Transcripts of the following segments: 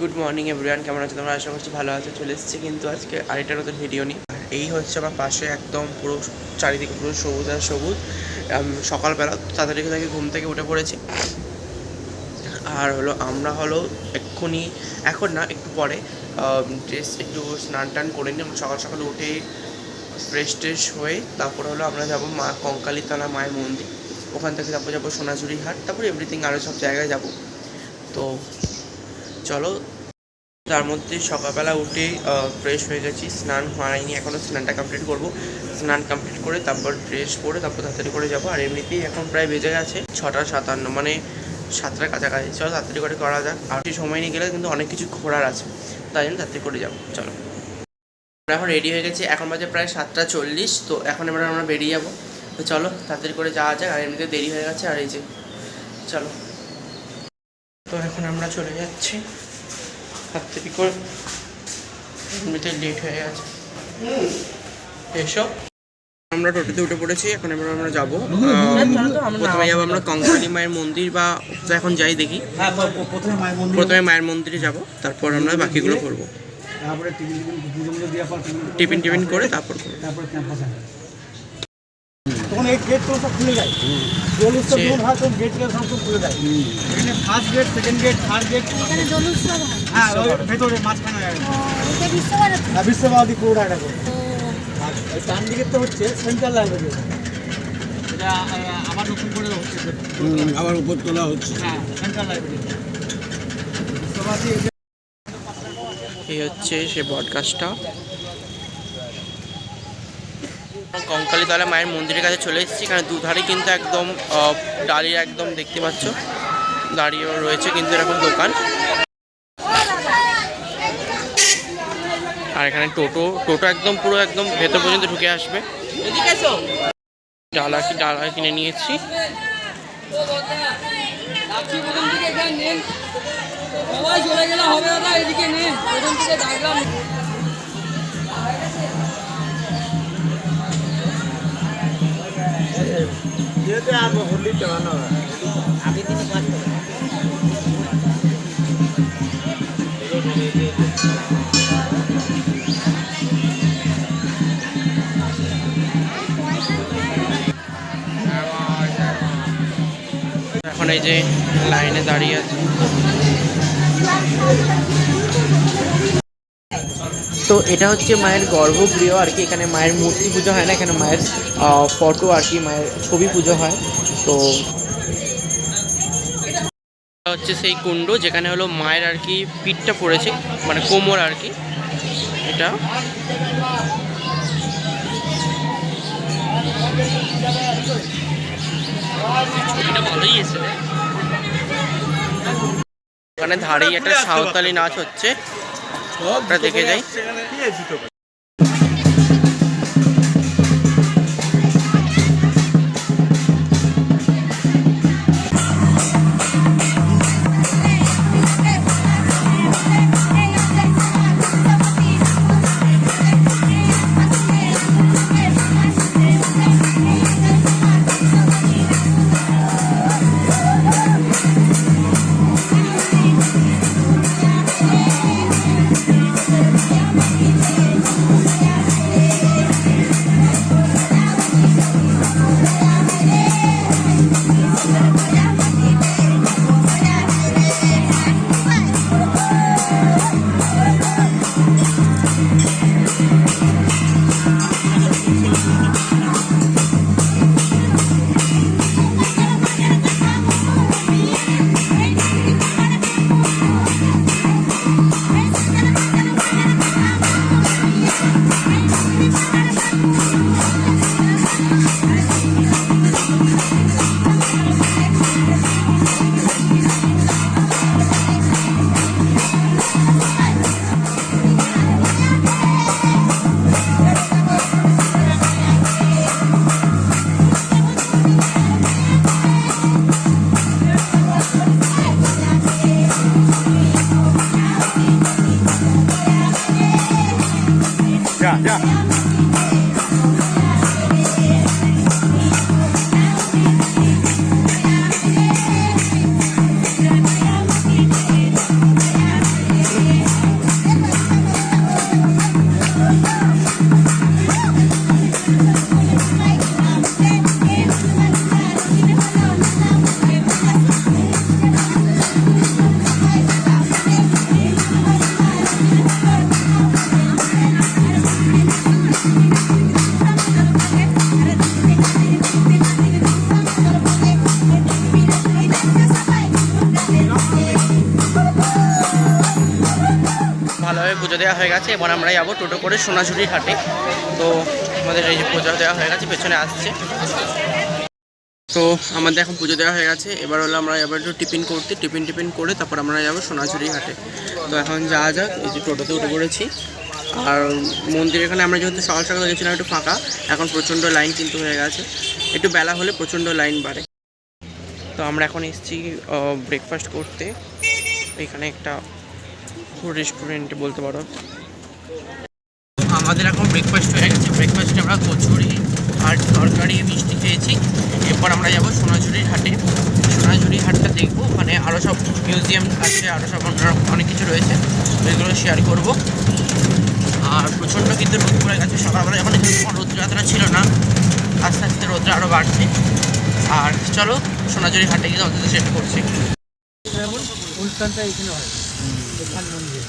Good morning everyone কেমন আছো তোমরা? আশা করছি ভালো আছো। চলে এসেছি কিন্তু আজকে আরেকটা নতুন ভিডিও নিই এই হচ্ছে আমার পাশে একদম পুরো চারিদিকে পুরো সবুজ আর সবুজ। সকালবেলা তাড়াতাড়ি থেকে ঘুম থেকে উঠে পড়েছি। আর হলো, আমরা হলো এক্ষুনি, এখন না, একটু পরে ড্রেস একটু স্নান টান করে নিই আমরা সকাল সকাল উঠে ফ্রেশ ট্রেশ হয়ে তারপর হলো আমরা যাব মা কঙ্কালীতলা মায়ের মন্দির। ওখান থেকে তারপর যাব সোনাঝুরি হাট। তারপর এভরিথিং আরও সব জায়গায় যাব। তো চলো। তার মধ্যে সকালবেলা উঠে ফ্রেশ হয়ে গেছি, স্নান হয়নি এখনও স্নানটা কমপ্লিট করব। স্নান কমপ্লিট করে তারপর ড্রেস পরে তারপর তাড়াতাড়ি করে যাব। আর এমনিতেই এখন প্রায় বেজে গেছে ছটা সাতান্ন মানে সাতটার কাছাকাছি। চলো তাড়াতাড়ি করে করা যাক। আর সময় নিয়ে গেলে কিন্তু অনেক কিছু ঘোরার আছে। তাই জন্য তাড়াতাড়ি করে যাব। চলো। আমরা এখন রেডি হয়ে গেছি। এখন বাজে প্রায় সাতটা চল্লিশ, তো এখন এবার আমরা বেরিয়ে যাব। তো চলো তাড়াতাড়ি করে যাওয়া যাক। আর এমনিতে দেরি হয়ে গেছে। আর এই যে, চলো। তো এখন আমরা চলে যাচ্ছি। তাড়াতাড়ি করে? এমনিতে লেট হয়ে গেছে। এসো। আমরা টোটোতে উঠে পড়েছি এখন এবার আমরা যাব প্রথমে যাব আমরা কঙ্কালী মায়ের মন্দির বা এখন যাই দেখি। হ্যাঁ প্রথমে মায়ের মন্দির প্রথমে মায়ের মন্দিরে যাব তারপর আমরা বাকিগুলো করব। টিফিন টিফিন করে তারপর করব তারপরে ক্যাম্পাস আসে তখন এই গেট তো সব খুলে যায় তো সে- দূর হয় তো গেট সব সব খুলে যায় এখানে first gate second gate third gate এখানে হ্যাঁ। ওই ভেতরে মাঝখানে ও, বিশ্বভারতী? হ্যাঁ বিশ্বভারতী পুরোটা এটা করে। আর ডান দিকে তো হচ্ছে সেন্ট্রাল লাইব্রেরি এটা আবার নতুন করে হচ্ছে আবার উপর তোলা হচ্ছে। হ্যাঁ সেন্ট্রাল লাইব্রেরি এই হচ্ছে সে বটগাছটা কঙ্কালীতলা মায়ের মন্দিরের কাছে চলে এসেছি এখানে দুধারে কিন্তু একদম ডালির একদম দেখতে পাচ্ছ। দাঁড়িয়েও রয়েছে কিন্তু এরকম দোকান। আর এখানে টোটো টোটো একদম পুরো একদম ভেতর পর্যন্ত ঢুকে আসবে। ডালা কি ডালা কিনে নিয়েছি। সবাই চলে গেলে হবে দাদা এদিকে নিন। থেকে এখন এই যে লাইনে দাঁড়িয়ে আছে। তো এটা হচ্ছে মায়ের গর্ভগৃহ, আর কি এখানে মায়ের মূর্তি পুজো হয় না, এখানে মায়ের ফটো আর কি মায়ের ছবি পুজো হয়। তো হচ্ছে সেই কুণ্ড, যেখানে হলো মায়ের আর কি পিঠটা পড়েছে মানে কোমর আর কি, এটা। ওখানে ধারেই একটা সাঁওতালি নাচ হচ্ছে। দেখে যাই। পুজো দেওয়া হয়ে গেছে। এবার আমরা যাব টোটো করে সোনাঝুরি হাটে। তো আমাদের এই যে পুজো দেওয়া হয়ে গেছে, পেছনে আসছে। তো আমাদের এখন পুজো দেওয়া হয়ে গেছে। এবার হলো আমরা এবার একটু টিফিন করতে, টিফিন টিফিন করে তারপর আমরা যাব সোনাঝুরি হাটে। তো এখন যাওয়া যাক এই যে টোটোতে উঠে পড়েছি। আর মন্দির এখানে আমরা যেহেতু সকাল সকাল গেছিলাম একটু ফাঁকা, এখন প্রচণ্ড লাইন কিন্তু হয়ে গেছে। একটু বেলা হলে প্রচণ্ড লাইন বাড়ে। তো আমরা এখন এসেছি ব্রেকফাস্ট করতে। এখানে একটা রেস্টুরেন্ট বলতে পারো। আমাদের এখন ব্রেকফাস্ট হয়ে গেছে। ব্রেকফাস্টে আমরা কচুরি আর তরকারি মিষ্টি খেয়েছি। এরপর আমরা যাব সোনাঝুরির হাটে। সোনাঝুরি হাটটা দেখব। ওখানে আরও সব মিউজিয়াম আছে আরও সব অন্য অনেক কিছু রয়েছে। তো এগুলো শেয়ার করব। আর প্রচণ্ড কিন্তু রোদ পড়ে গেছে। সকালবেলা যখন এখানে তখন রোদ্রযাত্রা ছিল না আস্তে আস্তে রোদ্র আরও বাড়ছে। আর চলো সোনাঝুরি হাটে গিয়ে অন্তত সেট করছি। অনুষ্ঠানটা এখানে হয়। এখান মন্দিরে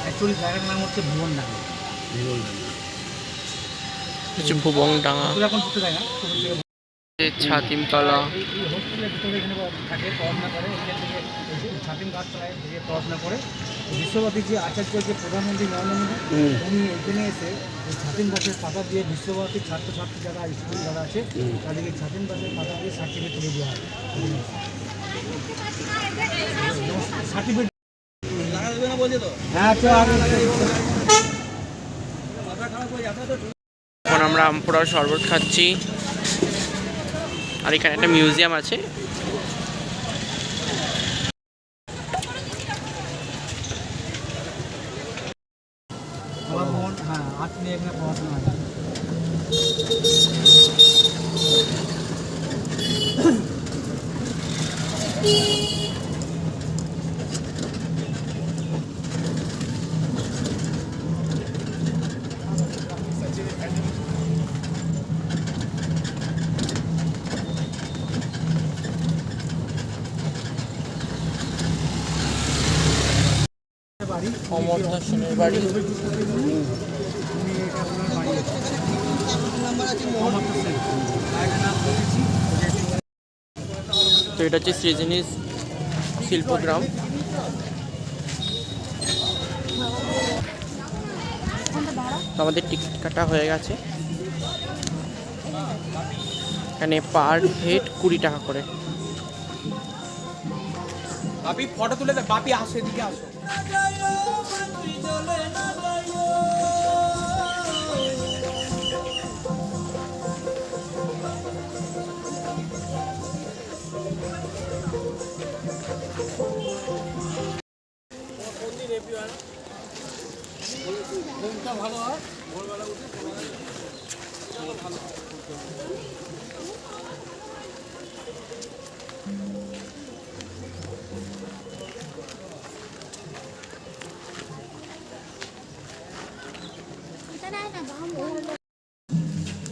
অ্যাকচুয়ালি জায়গাটার নাম হচ্ছে ভুবন ডাঙ্গা হচ্ছে ভুবং ডাঙা পুরো এখন ছোটো জায়গা পুকুর এখানে থাকে পড়াশোনা করে বিশ্বভারতীর যে আচার্য যে প্রধানমন্ত্রী নরেন্দ্র মোদী উনি এখানে এসে ছাতিম গাছের পাতা দিয়ে বিশ্বভারতীর ছাত্রছাত্রী যারা স্কুল যারা আছে তাদেরকে ছাতিম গাছের পাতা দিয়ে সার্টিফিকেট তুলে দেওয়া হয়। সার্টিফিকেট এখন আমরা আমপুরার শরবত খাচ্ছি। আর এখানে একটা মিউজিয়াম আছে আমার মন হ্যাঁ আর্ট নিয়ে এখানে পড়াশোনা হয় বাড়ি অমর্তা সেনের বাড়ি উনি এটা ওনার বাড়ি আছে অমর্ত্য সেন বাড়িটার নাম বলেছি তো এটা হচ্ছে সৃজনীস শিল্পগ্রাম আমাদের টিকিট কাটা হয়ে গেছে। এখানে পার হেড কুড়ি টাকা করে। বাপি ফটো তুলে দে। বাপি আসো এদিকে আসো। এটা চলে না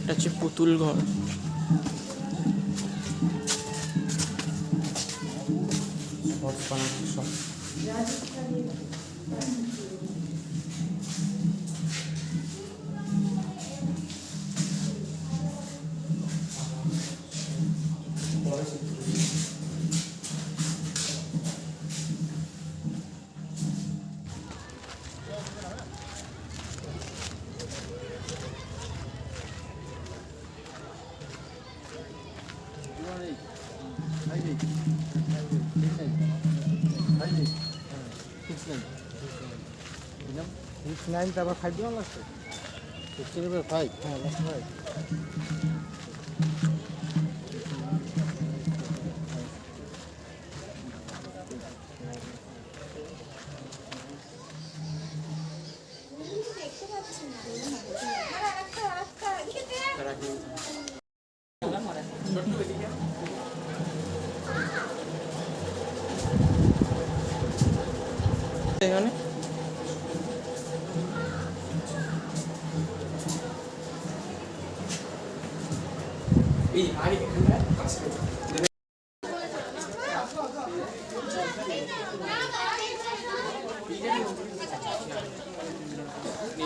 এটা হচ্ছে পুতুল ঘর। সিক্স নাইন তারপর ফাইভ দেওয়া লাগছে সিক্সটিন এবার ফাইভ হ্যাঁ লাস্ট ফাইভ এখানে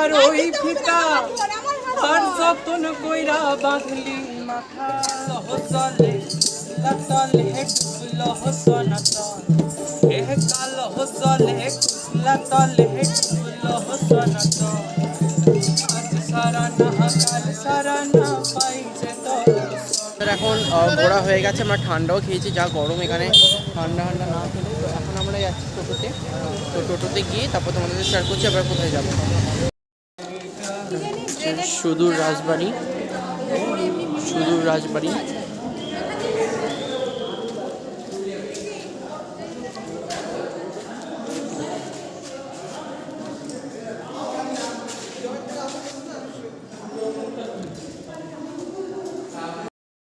বাঁকুড়ার ওই ফিতা আর যতন কইরা বাঁধলি মাথা লহ লতল হে লহ সনাতন এহ কাল হসলে লতল হে লহ সনাতন আজ সারা না কাল সারা না পাইছে এখন ঘোরা হয়ে গেছে আমরা ঠান্ডাও খেয়েছি যা গরম এখানে। ঠান্ডা ঠান্ডা না খেলে তো এখন আমরা যাচ্ছি টোটোতে। তো টোটোতে গিয়ে তারপর তোমাদের শেয়ার করছি আবার কোথায় যাব। সুদূর রাজবাড়ি। সুদূর রাজবাড়ি।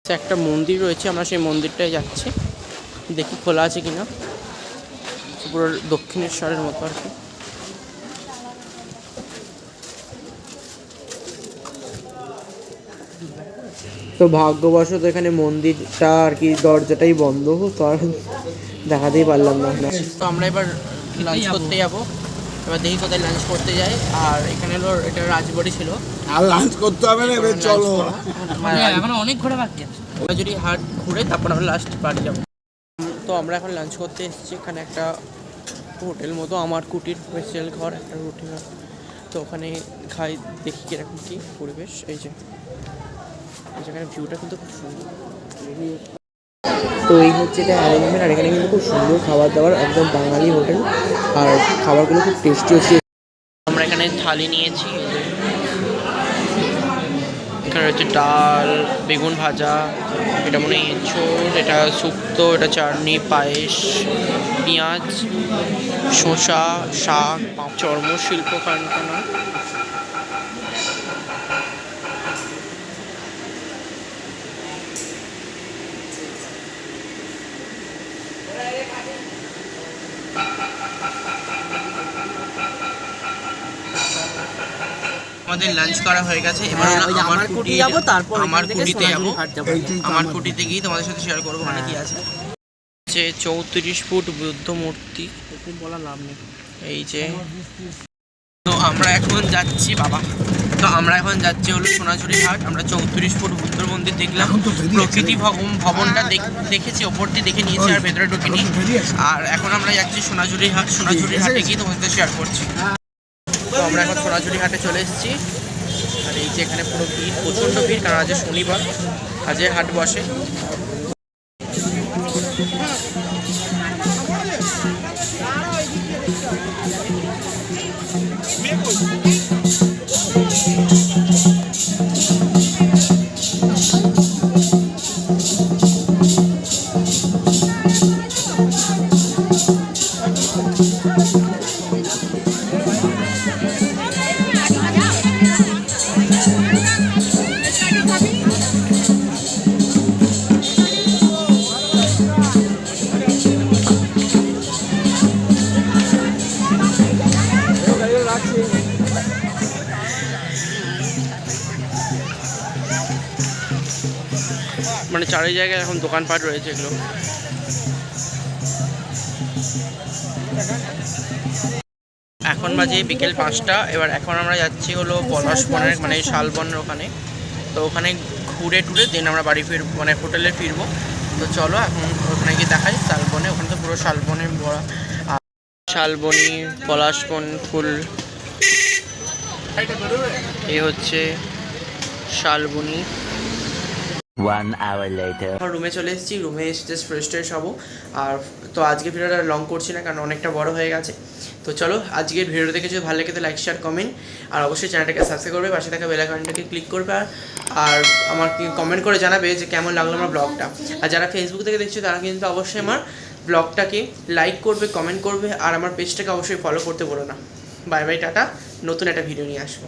একটা মন্দির রয়েছে, আমরা সেই মন্দিরটায় যাচ্ছি। দেখি খোলা আছে কিনা। পুরো দক্ষিণেশ্বরের মতো আর কি। তো ভাগ্যবশত এখানে মন্দিরটা আর কি দরজাটাই বন্ধ তো আর দেখাতেই পারলাম না তো আমরা এবার লাঞ্চ করতে যাব? এবার দেখি কোথায় লাঞ্চ করতে যাই আর এখানে হলো এটা রাজবাড়ি ছিল। আর লাঞ্চ করতে হবে না এবার চলো। এখনও অনেক ঘোরা বাকি আছে। আমরা যদি হাট ঘুরে তারপর আমরা লাস্ট বাড়ি যাব। তো আমরা এখন লাঞ্চ করতে এসেছি। এখানে একটা হোটেল মতো আমার কুটির স্পেশাল ঘর একটা রুটি ঘর। তো ওখানে খাই দেখি কীরকম কি পরিবেশ। এই যে। কিন্তু তো এই হচ্ছে এটা অ্যারেঞ্জমেন্ট, আর এখানে কিন্তু খুব সুন্দর খাবার দাবার, একদম বাঙালি হোটেল। আর খাবারগুলো খুব টেস্টি হচ্ছে। আমরা এখানে থালি নিয়েছি। এখানে রয়েছে ডাল, বেগুন ভাজা, এটা মনে হয় এটা শুক্তো, এটা চাটনি, পায়েস, পেঁয়াজ, শসা, শাক, চর্মশিল্প কারখানা। আমাদের লাঞ্চ করা হয়ে গেছে। এবার হ্যাঁ, আমরা আমার কুটি যাব, তারপর আমার কুটিতে যাব। আমার কুটিতে গিয়ে তোমাদের সাথে শেয়ার করব ওখানে কি আছে। হচ্ছে চৌত্রিশ ফুট বুদ্ধ মূর্তি। বলা লাভ নেই। এই যে। তো আমরা এখন যাচ্ছি বাবা। তো আমরা এখন যাচ্ছি হলো সোনাঝুরি হাট আমরা চৌত্রিশ ফুট বুদ্ধ মন্দির দেখলাম। প্রকৃতি ভবন- ভবনটা দেখেছি ওপর দিয়ে দেখে নিয়েছি আর ভেতরে ঢুকিনি। আর এখন আমরা যাচ্ছি সোনাঝুরি হাট সোনাঝুরি হাটে গিয়ে তোমাদের শেয়ার করছি। আমরা এখন সোনাঝুরি হাটে চলে এসেছি। আর এই যে এখানে পুরো ভিড়, প্রচণ্ড ভিড়, কারণ আজ শনিবার। আজে হাট বসে। দোকানপাট রয়েছে এগুলো। এখন বাজে বিকেল পাঁচটা, এবার এখন আমরা যাচ্ছি হলো পলাশ বনের মানে শালবনের ওখানে। তো ওখানে ঘুরে টুরে দেন আমরা বাড়ি ফির মানে হোটেলে ফিরবো। তো চলো এখন ওখানে গিয়ে দেখাই শালবনে। ওখানে তো পুরো শালবনে ভরা। শালবনি, পলাশবন, ফুল। এই হচ্ছে শালবনি। রুমে চলে এসেছি রুমে এসে জাস্ট ফ্রেশ ট্রেশ হব। আর তো আজকে ভিডিওটা লং করছি না, কারণ অনেকটা বড় হয়ে গেছে। তো চলো, আজকের ভিডিও দেখে যদি ভালো লাগে তো লাইক শেয়ার কমেন্ট আর অবশ্যই চ্যানেলটাকে সাবস্ক্রাইব করবে, পাশে থাকা বেল আইকনটাকে ক্লিক করবে। আর আমার কমেন্ট করে জানাবে যে কেমন লাগল আমার ব্লগটা আর যারা ফেসবুক থেকে দেখছ, তারা কিন্তু অবশ্যই আমার ব্লগটাকে লাইক করবে কমেন্ট করবে। আর আমার পেজটাকে অবশ্যই ফলো করতে বলো না। বাই বাই টাটা। নতুন একটা ভিডিও নিয়ে আসব।